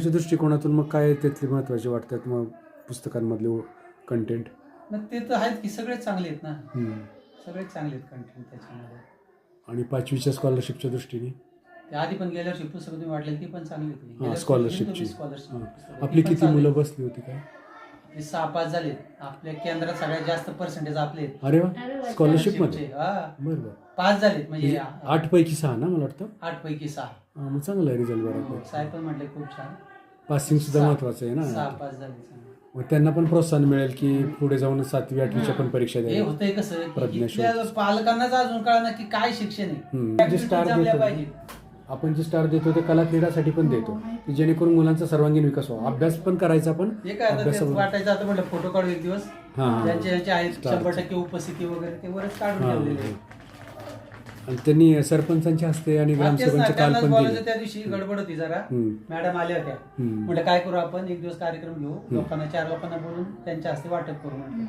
त्याच्या दृष्टिकोनातून मग काय त्यातले महत्त्वाचे वाटतात मग पुस्तकांमधले कंटेंट मग ते तर आहेत की सगळेच चांगले आहेत ना सगळेच चांगले आहेत कंटेंट त्याच्यामध्ये आणि पाचवीच्या स्कॉलरशिपच्या दृष्टीने ते आधी पण गेल्या वर्षी पुस्तकं तुम्ही वाटले ती पण चांगली होती गेल्या वर्षी scholarship ची. scholarship हां. पुस्तकं. आपली ती पण किती चांगली मुलं बसली होती काय होती. सहा पाच झाले आपल्या केंद्रात सगळ्यात जास्त पर्सेंटेज आपले आहेत. अरे वा स्कॉलरशिपमध्ये चे. हा. बरं बरं पाच झालेत म्हणजे म्हणजे आठ पैकी सहा ना मला वाटतं आठ पैकी सहा हा, मग चांगला आहे रिझल्ट हो, बरोबर साहेब पण म्हटले खूप छान पासिंग सुद्धा महत्वाचं आहे सहा ना झाले. मग त्यांना पण प्रोत्साहन मिळेल की पुढे जाऊन सातवी आठवीच्या पण परीक्षा हे होतंय कसं की प्रज्ञाशोध. इथल्या पालकांनाच अजून कळणार की काय शिक्षण आहे. जे Activities स्टार जमल्या देतो पाहिजे आपण जे स्टार देतो ते कला क्रीडासाठी पण देतो की जेणेकरून मुलांचा सर्वांगीण विकास व्हावा अभ्यास पण करायचा पण हे काय आता ते अभ्यासाबरोबर वाटायचं आता म्हटलं फोटो काढू एक दिवस हा. ज्यांचे ज्यांचे आहेत Stars. शंभर टक्के उपस्थिती वगैरे ते वरच काढून हा, ठेवलेले आहे. आणि त्यांनी सरपंचांच्या हस्ते आणि तेच ना, काल त्यांनाच पण बोलायचं दिले. त्या दिवशी गडबड होती जरा. हम्म. मॅडम आल्या होत्या. हम्म. म्हटलं काय करू आपण? एक दिवस कार्यक्रम घेऊ. लोकांना चार लोकांना बोलून त्यांच्या हस्ते वाटप करू म्हटलं.